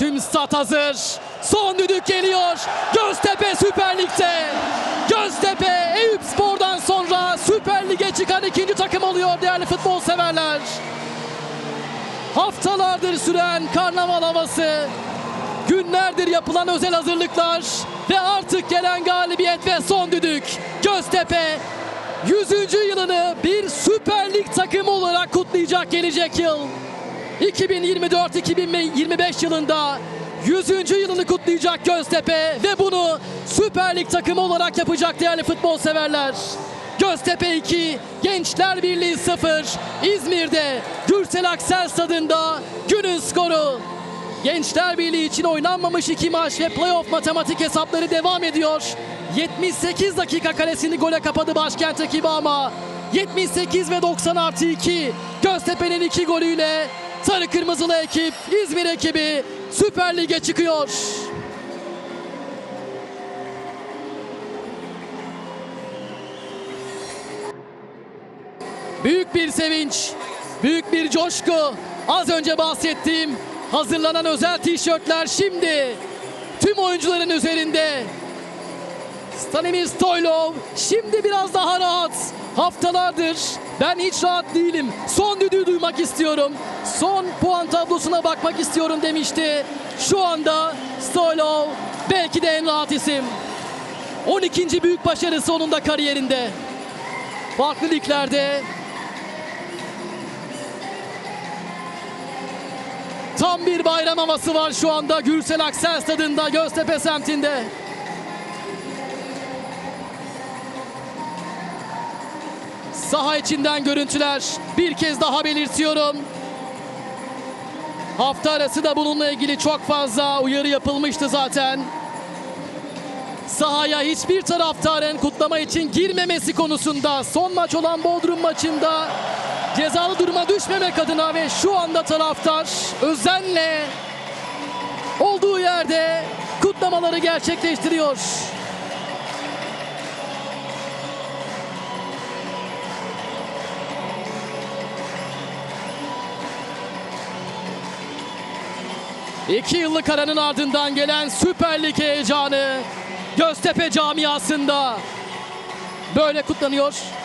Tüm stat hazır. Son düdük geliyor. Göztepe Süper Lig'de. Göztepe Eyüp Spor'dan sonra Süper Lig'e çıkan ikinci takım oluyor değerli futbol severler. Haftalardır süren karnaval havası, günlerdir yapılan özel hazırlıklar ve artık gelen galibiyet ve son düdük. Göztepe 100. yılını bir Süper Lig takımı olarak kutlayacak gelecek yıl. 2024-2025 yılında 100. yılını kutlayacak Göztepe ve bunu Süper Lig takımı olarak yapacak değerli futbol severler. Göztepe 2, Gençler Birliği 0, İzmir'de Gürsel Aksel stadında günün skoru. Gençler Birliği için oynanmamış iki maç ve playoff matematik hesapları devam ediyor. 78 dakika kalesini gole kapadı başkent ekibi ama 78 ve 90 artı 2 Göztepe'nin iki golüyle Sarı Kırmızılı ekip İzmir ekibi Süper Lig'e çıkıyor. Büyük bir sevinç, büyük bir coşku. Az önce bahsettiğim hazırlanan özel tişörtler şimdi tüm oyuncuların üzerinde. Stanimir Stoylov şimdi biraz daha rahat. Haftalardır ben hiç rahat değilim. Son düdüğü duymak istiyorum. Son puan tablosuna bakmak istiyorum demişti. Şu anda Stoylov belki de en rahat isim. 12. büyük başarısı onun da kariyerinde. Farklı liglerde Tam bir bayram havası var şu anda Gürsel Aksel stadında Göztepe semtinde. Saha içinden görüntüler bir kez daha belirtiyorum. Hafta arası da bununla ilgili çok fazla uyarı yapılmıştı zaten. Sahaya hiçbir taraftarın kutlama için girmemesi konusunda son maç olan Bodrum maçında cezalı duruma düşmemek adına ve şu anda taraftar özenle olduğu yerde kutlamaları gerçekleştiriyor. İki yıllık aranın ardından gelen Süper Lig heyecanı Göztepe camiasında böyle kutlanıyor.